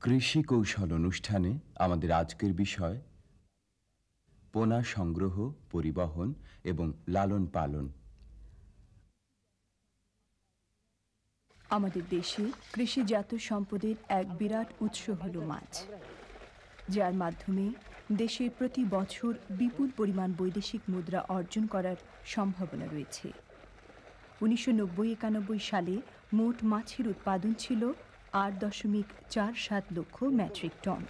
কৃষি কৌশল অনুষ্ঠানে আমাদের আজকের বিষয় পোনা সংগ্রহ, পরিবহন এবং লালন পালন। আমাদের দেশে কৃষিজাত সম্পদের এক বিরাট উৎস হল মাছ। যার মাধ্যমে দেশে প্রতি বছর বিপুল পরিমাণ বৈদেশিক মুদ্রা অর্জন করার সম্ভাবনা রয়েছে। উনিশশো নব্বই একানব্বই সালে মোট মাছের উৎপাদন ছিল আট দশমিক চার সাত লক্ষ মেট্রিক টন।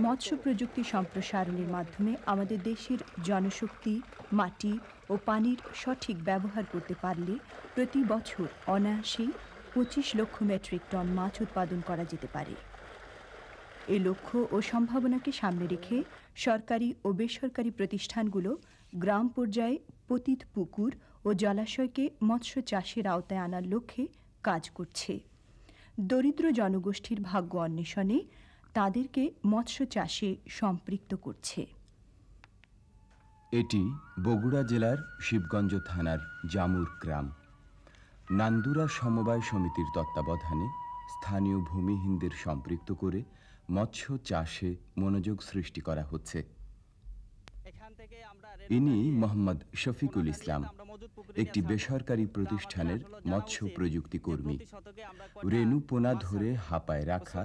মৎস্য প্রযুক্তি সম্প্রসারণের মাধ্যমে আমাদের দেশের জনশক্তি, মাটি ও পানির সঠিক ব্যবহার করতে পারলে প্রতি বছর অনায়াসেই পঁচিশ লক্ষ মেট্রিক টন মাছ উৎপাদন করা যেতে পারে। এই লক্ষ্য ও সম্ভাবনাকে সামনে রেখে সরকারি ও বেসরকারি প্রতিষ্ঠানগুলো গ্রাম পর্যায়ে পতিত পুকুর ও জলাশয়কে মৎস্য চাষের আওতায় আনার লক্ষ্যে কাজ করছে। দরিদ্র জনগোষ্ঠীর ভাগ্য অন্বেষণে তাদেরকে মৎস্য চাষে সম্পৃক্ত করছে। এটি বগুড়া জেলার শিবগঞ্জ থানার জামুর গ্রাম। নান্দুরা সমবায় সমিতির তত্ত্বাবধানে স্থানীয় ভূমিহীনদের সম্পৃক্ত করে মৎস্য চাষে মনোযোগ সৃষ্টি করা হচ্ছে। ইনি মোহাম্মদ শফিকুল ইসলাম একটি বেসরকারি প্রতিষ্ঠানের মৎস্য প্রযুক্তি কর্মী। রেণু পোনা ধরে হাপায় রাখা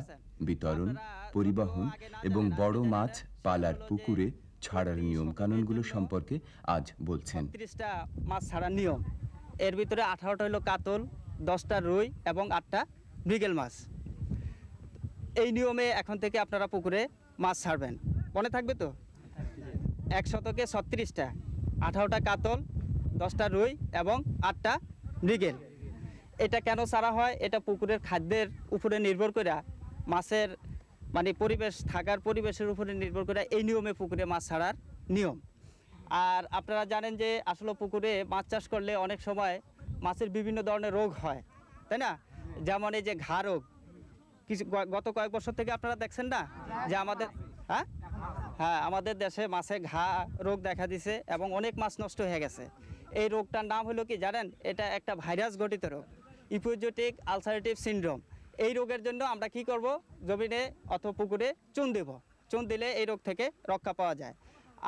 বিতরণ পরিবহন এবং বড় মাছ পালার পুকুরে ছাড়ার নিয়ম কানুনগুলো সম্পর্কে আজ বলছেন। তিরিশটা মাছ ছাড়ার নিয়ম। এর ভিতরে আঠারোটা হলো কাতল দশটা রুই এবং আটটা মৃগেল মাছ। এই নিয়মে এখন থেকে আপনারা পুকুরে মাছ ছাড়বেন। মনে থাকবে তো? এক শতকে ছত্রিশটা, আঠারোটা কাতল, দশটা রুই এবং আটটা মৃগেল। এটা কেন ছাড়া হয়? এটা পুকুরের খাদ্যের উপরে নির্ভর করে, মাছের মানে পরিবেশ, থাকার পরিবেশের উপরে নির্ভর করে এই নিয়মে পুকুরে মাছ ছাড়ার নিয়ম। আর আপনারা জানেন যে আসলে পুকুরে মাছ চাষ করলে অনেক সময় মাছের বিভিন্ন ধরনের রোগ হয়, তাই না? যেমন এই যে ঘা রোগ, কিছু গত কয়েক বছর থেকে আপনারা দেখছেন না? যে আমাদের হ্যাঁ? হ্যাঁ আমাদের দেশে মাছে ঘা রোগ দেখা দিছে এবং অনেক মাছ নষ্ট হয়ে গেছে। এই রোগটার নাম হলো কি জানেন? এটা একটা ভাইরাস ঘটিত রোগ, ইপোজোটিক আলসারেটিভ সিনড্রোম। এই রোগের জন্য আমরা কি করব? জমিনে অথবা পুকুরে চুন দেব। চুন দিলে এই রোগ থেকে রক্ষা পাওয়া যায়।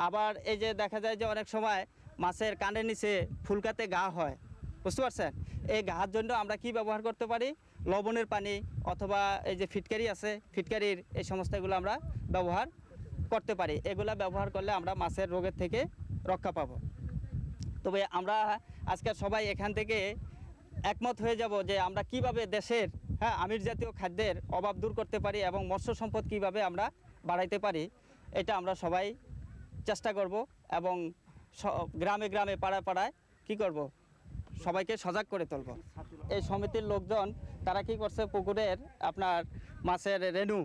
আবার এই যে দেখা যায় যে অনেক সময় মাছের কানের নিচে ফুলকাতে গা হয়। বুঝতে পারছেন? এই ঘার জন্য আমরা কি ব্যবহার করতে পারি? লবণের পানি অথবা এই যে ফিটকারি আছে, ফিটকারির এই সমস্ত এগুলো আমরা ব্যবহার করতে পারি, এগুলা ব্যবহার করলে আমরা মাছের রোগের থেকে রক্ষা পাবো। তবে আমরা আজকে সবাই এখান থেকে একমত হয়ে যাব যে আমরা কীভাবে দেশের হ্যাঁ আমির জাতীয় খাদ্যের অভাব দূর করতে পারি এবং মৎস্য সম্পদ কীভাবে আমরা বাড়াইতে পারি, এটা আমরা সবাই চেষ্টা করব এবং গ্রামে গ্রামে, পাড়ায় পাড়ায় কি করব, সবাইকে সজাগ করে তুলব। এই সমিতির লোকজন, তারা কি করছে, পুকুরের আপনার মাছের রেণু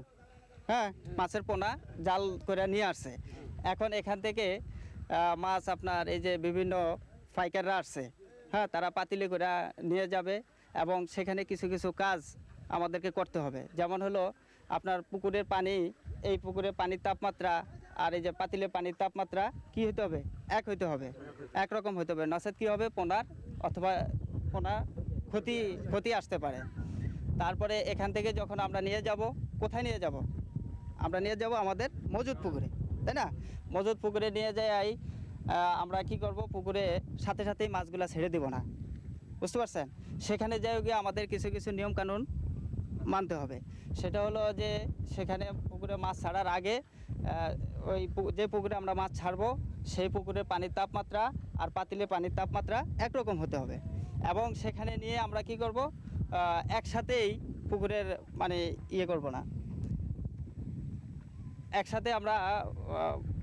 হ্যাঁ মাছের পোনা জাল করে নিয়ে আসছে। এখন এখান থেকে মাছ আপনার এই যে বিভিন্ন ফাইকাররা আসছে হ্যাঁ তারা পাতিলে করে নিয়ে যাবে এবং সেখানে কিছু কিছু কাজ আমাদেরকে করতে হবে। যেমন হলো, আপনার পুকুরের পানি, এই পুকুরের পানির তাপমাত্রা আর এই যে পাতিলের পানির তাপমাত্রা কি হতে হবে? এক হইতে হবে। একরকম হইতে হবে। নচেত কী হবে? পোনার অথবা পোনা ক্ষতি ক্ষতি আসতে পারে। তারপরে এখান থেকে যখন আমরা নিয়ে যাব, কোথায় নিয়ে যাব? আমরা নিয়ে যাব আমাদের মজুদ পুকুরে, তাই না? মজুদ পুকুরে নিয়ে যাই আমরা কি করব? পুকুরে সাথে সাথেই মাছগুলো ছেড়ে দিব না। বুঝতে পারছেন? সেখানে যাই গিয়ে আমাদের কিছু কিছু নিয়ম কানুন মানতে হবে। সেটা হলো যে, সেখানে পুকুরে মাছ ছাড়ার আগে ওই যে পুকুরে আমরা মাছ ছাড়বো, সেই পুকুরের পানির তাপমাত্রা আর পাতিলে পানির তাপমাত্রা একরকম হতে হবে। এবং সেখানে নিয়ে আমরা কি করব? একসাথেই পুকুরের মানে ইয়ে করব না। একসাথে আমরা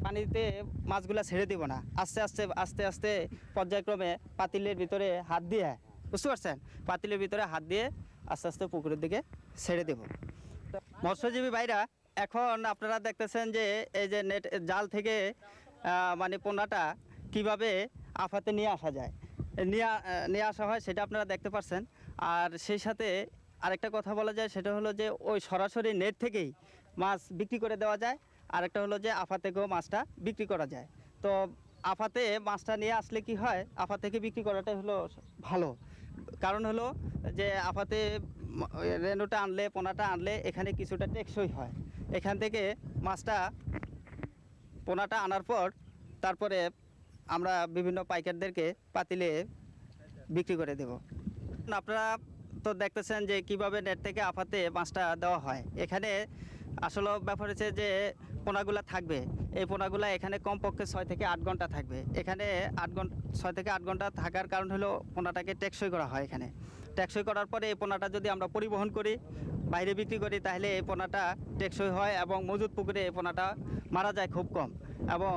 পানিতে মাছগুলো ছেড়ে দিব না। আস্তে আস্তে আস্তে আস্তে পর্যায়ক্রমে পাতিলের ভিতরে হাত দিয়ে, বুঝতে পারছেন? পাতিলের ভিতরে হাত দিয়ে আস্তে আস্তে পুকুরের দিকে ছেড়ে দেব। মৎস্যজীবী ভাইরা, এখন আপনারা দেখতেছেন যে এই যে নেট, জাল থেকে মানে পোনাটা কীভাবে আফাতে নিয়ে আসা যায়। নিয়ে নিয়ে আসা হয় সেটা আপনারা দেখতে পাচ্ছেন আর সেই সাথে আরেকটা কথা বলা যায়, সেটা হলো যে ওই সরাসরি নেট থেকেই মাছ বিক্রি করে দেওয়া যায়। আরেকটা হলো যে আফা থেকেও মাছটা বিক্রি করা যায়। তো আফাতে মাছটা নিয়ে আসলে কি হয়? আফা থেকে বিক্রি করাটাই হলো ভালো। কারণ হলো যে আফাতে রেনুটা আনলে, পোনাটা আনলে এখানে কিছুটা টেকসই হয়। এখান থেকে মাছটা, পোনাটা আনার পর তারপরে আমরা বিভিন্ন পাইকারদেরকে পাতিলে বিক্রি করে দেব। আপনারা তো দেখতেছেন যে কীভাবে নেট থেকে আফাতে মাছটা দেওয়া হয়। এখানে আসলে ব্যাপার হচ্ছে যে পোনাগুলা থাকবে। এই পোনাগুলা এখানে কমপক্ষে ছয় থেকে আট ঘণ্টা থাকবে। এখানে আট ঘণ্টা ছয় থেকে আট ঘণ্টা থাকার কারণ হলো পোনাটাকে টেকসই করা হয় এখানে। টেকসই করার পরে এই পোনাটা যদি আমরা পরিবহন করি, বাইরে বিক্রি করি, তাহলে এই পোনাটা টেকসই হয় এবং মজুদ পুকুরে এই পোনাটা মারা যায় খুব কম এবং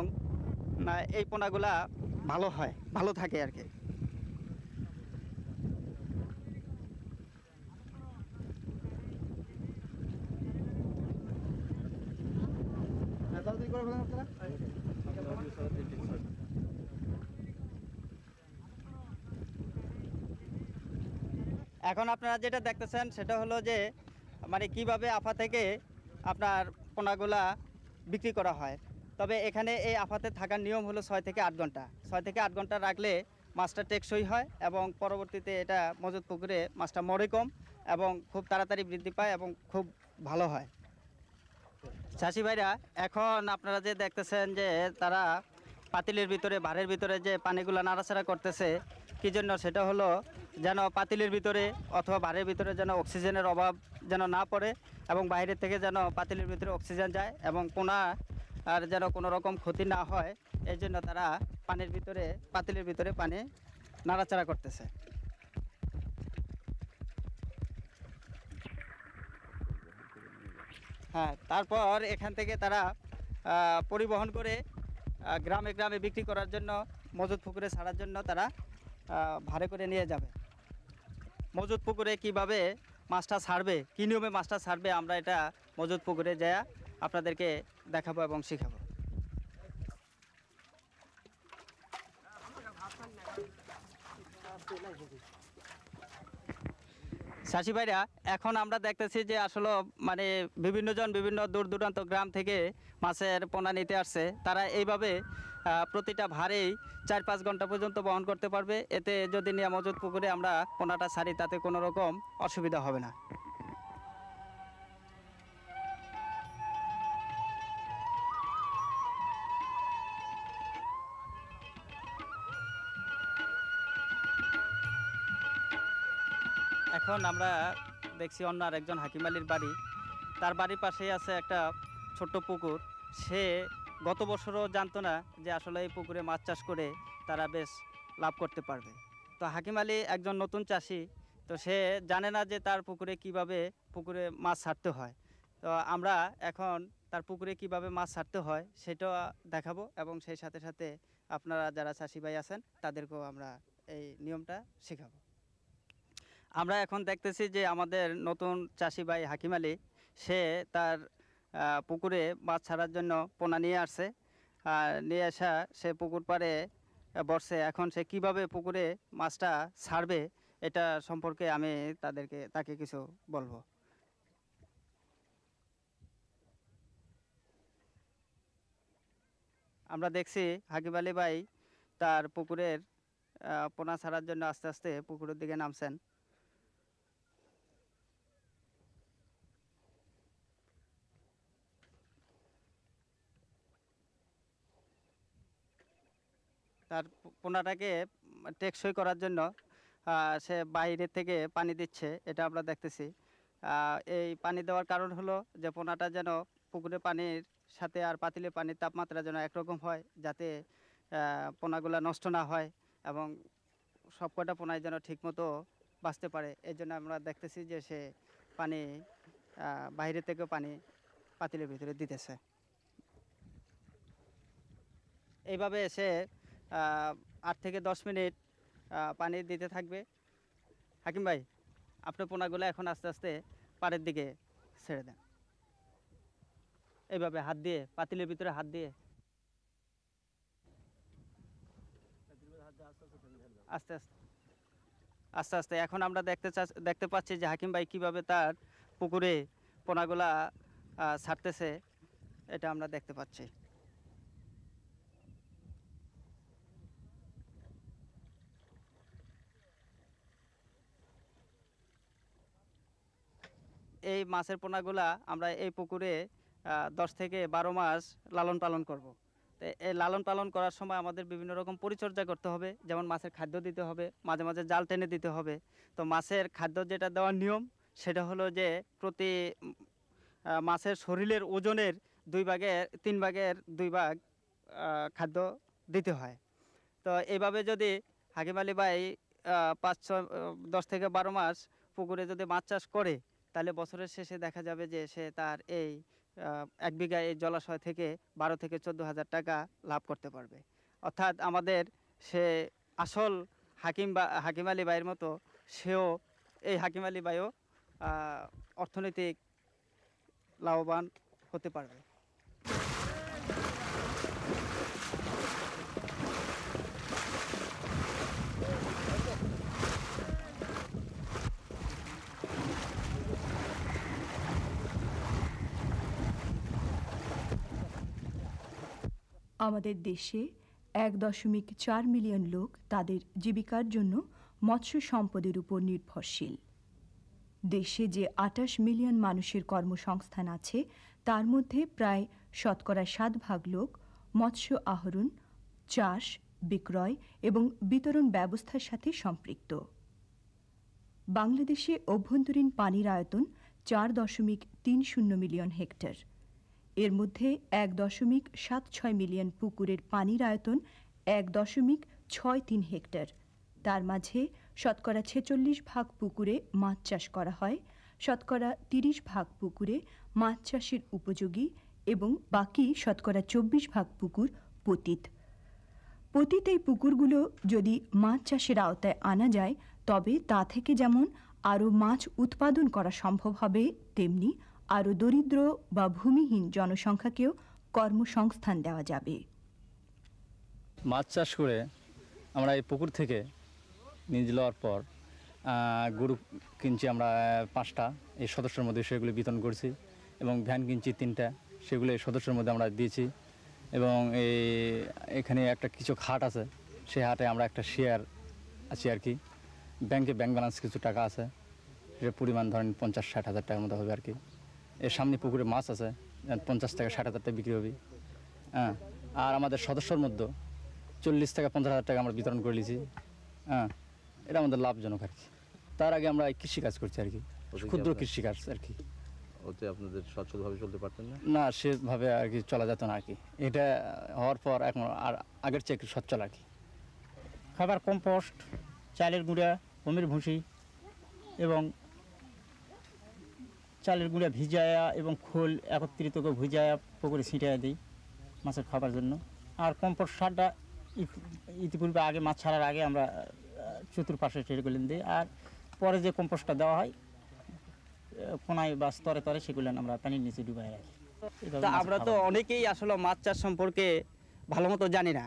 এই পোনাগুলা ভালো হয়, ভালো থাকে আর কি। এখন আপনারা যেটা দেখতেছেন, সেটা হলো যে মানে কীভাবে আফা থেকে আপনার পোনাগুলা বিক্রি করা হয়। তবে এখানে এই আফাতে থাকার নিয়ম হলো ছয় থেকে আট ঘণ্টা। ছয় থেকে আট ঘণ্টা রাখলে মাছটা টেকসই হয় এবং পরবর্তীতে এটা মজুদ পুকুরে মাছটা মরে কম এবং খুব তাড়াতাড়ি বৃদ্ধি পায় এবং খুব ভালো হয়। চাষি ভাইরা, এখন আপনারা যে দেখতেছেন যে, তারা পাতিলের ভিতরে ভারের ভিতরে যে পানিগুলো নাড়াচাড়া করতেছে, কী জন্য? সেটা হলো যেন পাতিলের ভিতরে অথবা ভারের ভিতরে যেন অক্সিজেনের অভাব যেন না পড়ে এবং বাইরের থেকে যেন পাতিলের ভিতরে অক্সিজেন যায় এবং পোনা আর যেন কোনো রকম ক্ষতি না হয়, এই জন্য তারা পানির ভিতরে, পাতিলের ভিতরে পানি নাড়াচাড়া করতেছে। হ্যাঁ তারপর এখান থেকে তারা পরিবহন করে গ্রামে গ্রামে বিক্রি করার জন্য মজুদ পুকুরে ছাড়ার জন্য তারা ভাড়ে করে নিয়ে যাবে। মজুদ পুকুরে কীভাবে মাছটা ছাড়বে, কী নিয়মে মাছটা ছাড়বে, আমরা এটা মজুদ পুকুরে যায় আপনাদেরকে দেখাবো এবং শেখাবো। চাষি ভাইরা, এখন আমরা দেখতেছি যে আসলে মানে বিভিন্নজন বিভিন্ন দূর দূরান্ত গ্রাম থেকে মাছের পোনা নিতে আসছে। তারা এইভাবে প্রতিটা ভারেই চার পাঁচ ঘণ্টা পর্যন্ত বহন করতে পারবে। এতে যদি নিয়ে মজুদ পুকুরে আমরা পোনাটা ছাড়ি, তাতে কোনো রকম অসুবিধা হবে না। এখন আমরা দেখছি অন্য আরেকজন হাকিম আলীর বাড়ি। তার বাড়ির পাশেই আছে একটা ছোট্ট পুকুর। সে গত বছরও জানতো না যে আসলে এই পুকুরে মাছ চাষ করে তারা বেশ লাভ করতে পারবে। তো হাকিম আলী একজন নতুন চাষি, তো সে জানে না যে তার পুকুরে কীভাবে পুকুরে মাছ ছাড়তে হয়। তো আমরা এখন তার পুকুরে কীভাবে মাছ ছাড়তে হয় সেটা দেখাবো এবং সেই সাথে সাথে আপনারা যারা চাষি ভাই আছেন, তাদেরকেও আমরা এই নিয়মটা শেখাবো। আমরা এখন দেখতেছি যে আমাদের নতুন চাষি ভাই হাকিম আলী, সে তার পুকুরে মাছ ছাড়ার জন্য পোনা নিয়ে আসছে। আর নিয়ে আসা সে পুকুর পাড়ে বসছে। এখন সে কীভাবে পুকুরে মাছটা ছাড়বে, এটা সম্পর্কে আমি তাদেরকে, তাকে কিছু বলব। আমরা দেখছি হাকিব আলী ভাই তার পুকুরের পোনা ছাড়ার জন্য আস্তে আস্তে পুকুরের দিকে নামছেন। তার পোনাটাকে টেকসই করার জন্য সে বাইরে থেকে পানি দিচ্ছে, এটা আমরা দেখতেছি। এই পানি দেওয়ার কারণ হলো যে পোনাটা যেন পুকুরে পানির সাথে আর পাতিলে পানির তাপমাত্রা যেন একরকম হয়, যাতে পোনাগুলো নষ্ট না হয় এবং সব কটা পোনায় যেন ঠিকমতো বাঁচতে পারে। এই জন্য আমরা দেখতেছি যে সে পানি বাইরে থেকে পানি পাতিলের ভিতরে দিতেছে। এইভাবে সে আট থেকে দশ মিনিট পানি দিতে থাকবে। হাকিম ভাই, আপনার পোনাগুলো এখন আস্তে আস্তে পাড়ের দিকে ছেড়ে দেন। এইভাবে হাত দিয়ে, পাতিলের ভিতরে হাত দিয়ে। আস্তে আস্তে আস্তে আস্তে। এখন আমরা দেখতে দেখতে পাচ্ছি যে হাকিম ভাই কীভাবে তার পুকুরে পোনাগুলা ছাড়তেছে, এটা আমরা দেখতে পাচ্ছি। এই মাছের পোনাগুলা আমরা এই পুকুরে দশ থেকে বারো মাস লালন পালন করব। তো এই লালন পালন করার সময় আমাদের বিভিন্ন রকম পরিচর্যা করতে হবে, যেমন মাছের খাদ্য দিতে হবে, মাঝে মাঝে জাল টেনে দিতে হবে তো মাছের খাদ্য যেটা দেওয়ার নিয়ম, সেটা হলো যে প্রতি মাছের শরীরের ওজনের দুই ভাগের তিন ভাগের দুই ভাগ খাদ্য দিতে হয় তো এইভাবে যদি হাকিম আলী ভাই পাঁচ ছ দশ থেকে বারো মাস পুকুরে যদি মাছ চাষ করে তাহলে বছরের শেষে দেখা যাবে যে সে তার এই এক বিঘা এই জলাশয় থেকে বারো থেকে চোদ্দ হাজার টাকা লাভ করতে পারবে। অর্থাৎ আমাদের সে আসল হাকিম বা, হাকিম আলী বাইয়ের মতো সেও এই হাকিম আলী ভাইও অর্থনৈতিক লাভবান হতে পারবে। আমাদের দেশে এক দশমিক চার মিলিয়ন লোক তাদের জীবিকার জন্য মৎস্য সম্পদের উপর নির্ভরশীল। দেশে যে আটাশ মিলিয়ন মানুষের কর্মসংস্থান আছে, তার মধ্যে প্রায় শতকরা সাত ভাগ লোক মৎস্য আহরণ, চাষ, বিক্রয় এবং বিতরণ ব্যবস্থার সাথে সম্পৃক্ত। বাংলাদেশে অভ্যন্তরীণ পানির আয়তন চার দশমিক তিন শূন্য মিলিয়ন হেক্টর। এর মধ্যে এক দশমিক সাত ছয় মিলিয়ন পুকুরের পানির আয়তন এক দশমিক ছয় তিন হেক্টর। তার মাঝে শতকরা ছেচল্লিশ ভাগ পুকুরে মাছ চাষ করা হয়, শতকরা তিরিশ ভাগ পুকুরে মাছ চাষের উপযোগী এবং বাকি শতকরা চব্বিশ ভাগ পুকুর পতিত। পতিত এই পুকুরগুলো যদি মাছ চাষের আওতায় আনা যায়, তবে তা থেকে যেমন আরও মাছ উৎপাদন করা সম্ভব হবে, তেমনি আরও দরিদ্র বা ভূমিহীন জনসংখ্যাকেও কর্মসংস্থান দেওয়া যাবে। মাছ চাষ করে আমরা এই পুকুর থেকে নিজ লওয়ার পর গরু কিনছি আমরা পাঁচটা। এই সদস্যের মধ্যে সেগুলো বিতরণ করছি এবং ভ্যান কিনছি তিনটা। সেগুলো এই সদস্যের মধ্যে আমরা দিয়েছি এবং এই এখানে একটা কিছু হাট আছে। সেই হাটে আমরা একটা শেয়ার আছি আর কি। ব্যাংকে ব্যাংক ব্যালেন্স কিছু টাকা আছে। সেটার পরিমাণ ধরেন পঞ্চাশ ষাট হাজার টাকার মতো হবে আর কি। এর সামনে পুকুরে মাছ আছে পঞ্চাশ টাকা ষাট হাজার টাকা বিক্রি হবে। হ্যাঁ আর আমাদের সদস্যর মধ্যে চল্লিশ টাকা পঞ্চাশ হাজার টাকা আমরা বিতরণ করে নিয়েছি। হ্যাঁ এটা আমাদের লাভজনক আর কি। তার আগে আমরা কৃষিকাজ করছি আর কি ক্ষুদ্র কৃষিকাজ আর কি। ওতে আপনাদের সচ্ছলভাবে চলতে পারতেন না? না সেভাবে আর কি চলা যেত না আর কি। এটা হওয়ার পর এখন আর আগের চেয়ে একটু সচ্ছল আর কি। খাবার কম্পোস্ট চালের গুঁড়া গমের ভুসি এবং চালের গুঁড়া ভিজায়া এবং খোল একত্রিত করে ভিজায়া পুকুরে ছিটাইয়া দিই মাছের খাবার জন্য। আর কম্পোস্ট সারটা ইতিপূর্বে আগে মাছ ছাড়ার আগে আমরা চতুর্পাশে গেলেন দিই। আর পরে যে কম্পোস্টটা দেওয়া হয় কোনায় বা স্তরে তরে সেগুলো আমরা পানির নিচে ডুবাই রাখি। আমরা তো অনেকেই আসলে মাছ চাষ সম্পর্কে ভালো মতো জানি না।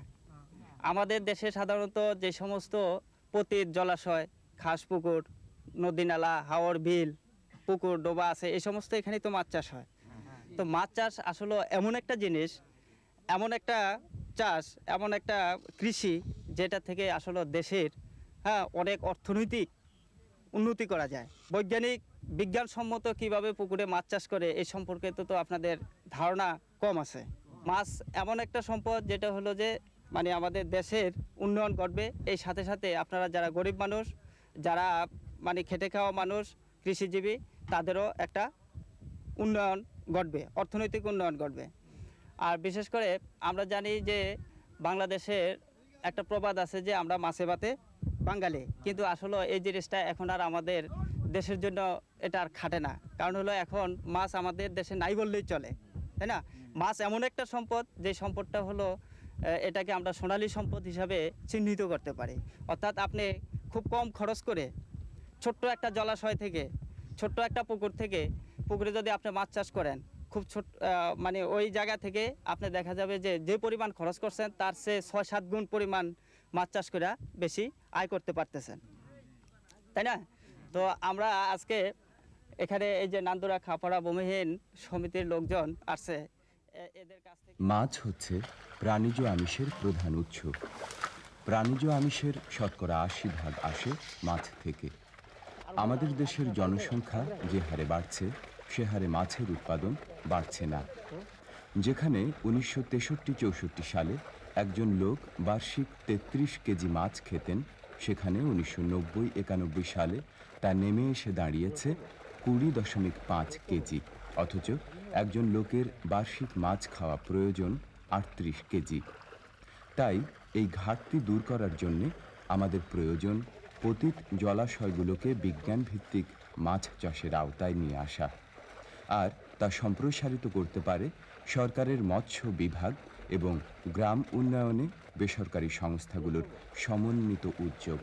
আমাদের দেশে সাধারণত যে সমস্ত পতিত জলাশয় খাস পুকুর নদী নালা হাওর বিল পুকুর, ডোবা আছে, এই সমস্ত এখানেই তো মাছ চাষ হয়। তো মাছ চাষ আসলে এমন একটা জিনিস, এমন একটা চাষ, এমন একটা কৃষি যেটা থেকে আসলে দেশের হ্যাঁ অনেক অর্থনৈতিক উন্নতি করা যায়। বৈজ্ঞানিক বিজ্ঞানসম্মত কীভাবে পুকুরে মাছ চাষ করে এই সম্পর্কে তো তো আপনাদের ধারণা কম আছে। মাছ এমন একটা সম্পদ যেটা হলো যে মানে আমাদের দেশের উন্নয়ন ঘটবে, এই সাথে সাথে আপনারা যারা গরিব মানুষ, যারা মানে খেটে খাওয়া মানুষ, কৃষিজীবী তাদেরও একটা উন্নয়ন ঘটবে, অর্থনৈতিক উন্নয়ন ঘটবে। আর বিশেষ করে আমরা জানি যে বাংলাদেশের একটা প্রবাদ আছে যে আমরা মাছে ভাতে বাঙালি। কিন্তু আসলে এই জিনিসটা এখন আর আমাদের দেশের জন্য এটা আর খাটে না। কারণ হলো এখন মাছ আমাদের দেশে নাই বললেই চলে, তাই না? মাছ এমন একটা সম্পদ, যে সম্পদটা হলো এটাকে আমরা সোনালী সম্পদ হিসাবে চিহ্নিত করতে পারি। অর্থাৎ আপনি খুব কম খরচ করে ছোট্ট একটা জলাশয় থেকে ছোট্ট একটা পুকুর থেকে, পুকুরে যদি আপনি মাছ চাষ করেন, খুব ছোট মানে ওই জায়গা থেকে আপনি দেখা যাবে যে যে পরিমাণ খরচ করছেন, তার সে ছয় সাত গুণ পরিমাণ মাছ চাষ করে বেশি আয় করতে পারতেছেন। তাই না? তো আমরা আজকে এখানে এই যে নান্দুরা খাপাড়া ভূমিহীন সমিতির লোকজন আসছে এদের কাছ থেকে মাছ হচ্ছে প্রাণীজ আমিষের প্রধান উৎস। প্রাণীজ আমিষের শতকরা আশি ভাগ আসে মাছ থেকে। আমাদের দেশের জনসংখ্যা যে হারে বাড়ছে, সে হারে মাছের উৎপাদন বাড়ছে না। যেখানে উনিশশো তেষট্টি চৌষট্টি সালে একজন লোক বার্ষিক তেত্রিশ কেজি মাছ খেতেন, সেখানে উনিশশো নব্বই একানব্বই সালে তা নেমে এসে দাঁড়িয়েছে কুড়ি দশমিক পাঁচ কেজি, অথচ একজন লোকের বার্ষিক মাছ খাওয়া প্রয়োজন আটত্রিশ কেজি। তাই এই ঘাটতি দূর করার জন্যে আমাদের প্রয়োজন পতিত জলাশয়গুলোকে বিজ্ঞান ভিত্তিক মাছ চাষের আওতায় নিয়ে আসা। আর তা সম্প্রসারিত করতে পারে সরকারের মৎস্য বিভাগ এবং গ্রাম উন্নয়নে বেসরকারি সংস্থাগুলোর সমন্বিত উদ্যোগ।